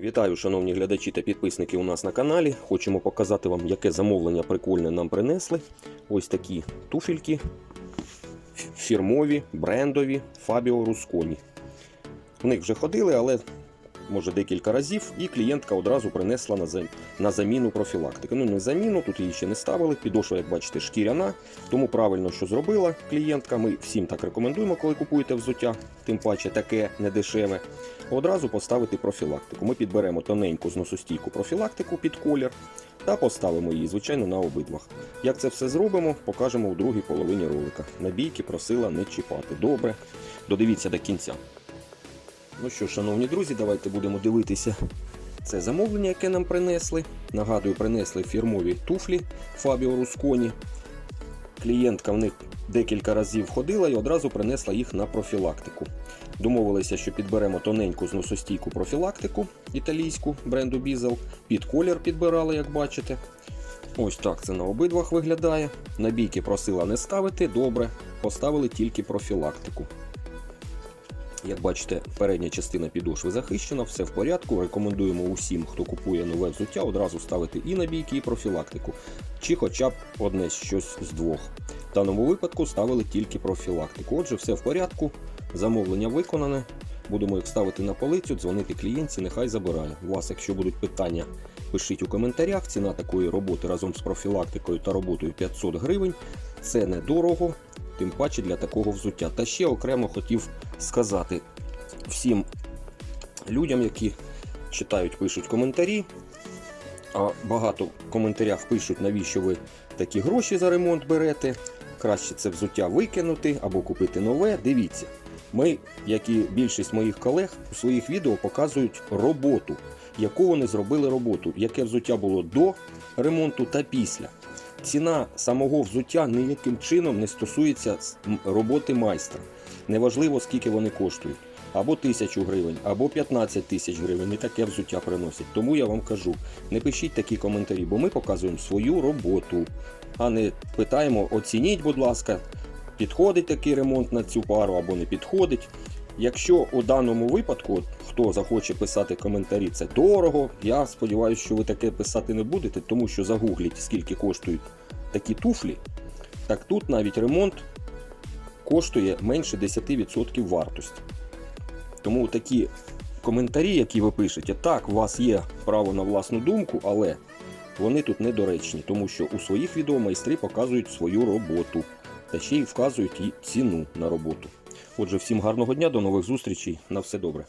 Вітаю, шановні глядачі та підписники у нас на каналі. Хочемо показати вам, яке замовлення прикольне нам принесли. Ось такі туфельки фірмові, брендові Fabio Rusconi. В них вже ходили, але може декілька разів, і клієнтка одразу принесла на, зам- на заміну профілактики. Ну, не заміну, тут її ще не ставили. Підошва, як бачите, шкіряна. Тому правильно, що зробила клієнтка. Ми всім так рекомендуємо, коли купуєте взуття, тим паче таке недешеве. Одразу поставити профілактику. Ми підберемо тоненьку зносостійку профілактику під колір та поставимо її, звичайно, на обидвах. Як це все зробимо, покажемо у другій половині ролика. Набійки просила не чіпати. Добре, додивіться до кінця. Ну що, шановні друзі, давайте будемо дивитися це замовлення, яке нам принесли. Нагадую, принесли фірмові туфлі Fabio Rusconi. Клієнтка в них декілька разів ходила і одразу принесла їх на профілактику. Домовилися, що підберемо тоненьку зносостійку профілактику італійську бренду Bizel. Під колір підбирали, як бачите. Ось так це на обидвах виглядає. Набійки просила не ставити, добре. Поставили тільки профілактику. Як бачите, передня частина підошви захищена, все в порядку. Рекомендуємо усім, хто купує нове взуття, одразу ставити і набійки, і профілактику, чи хоча б одне щось з двох. В даному випадку ставили тільки профілактику. Отже, все в порядку, замовлення виконане. Будемо їх ставити на полицю, дзвонити клієнтці, нехай забирає. У вас, якщо будуть питання, пишіть у коментарях. Ціна такої роботи разом з профілактикою та роботою 500 гривень. Це недорого, тим паче для такого взуття. Та ще окремо хотів сказати всім людям, які читають, пишуть коментарі. А багато в коментарях пишуть, навіщо ви такі гроші за ремонт берете. Краще це взуття викинути або купити нове. Дивіться, ми, як і більшість моїх колег, у своїх відео показують роботу, яку вони зробили роботу, яке взуття було до ремонту та після. Ціна самого взуття ніяким чином не стосується роботи майстра. Неважливо, скільки вони коштують. Або тисячу гривень, або 15 тисяч гривень. І таке взуття приносять. Тому я вам кажу, не пишіть такі коментарі, бо ми показуємо свою роботу, а не питаємо, оцініть, будь ласка, підходить такий ремонт на цю пару або не підходить. Якщо у даному випадку хто захоче писати коментарі, це дорого. Я сподіваюся, що ви таке писати не будете, тому що загугліть, скільки коштують такі туфлі. Так тут навіть ремонт коштує менше 10% вартості. Тому такі коментарі, які ви пишете, так, у вас є право на власну думку, але вони тут недоречні, тому що у своїх відео майстри показують свою роботу та ще й вказують і ціну на роботу. Отже, всім гарного дня, до нових зустрічей. На все добре.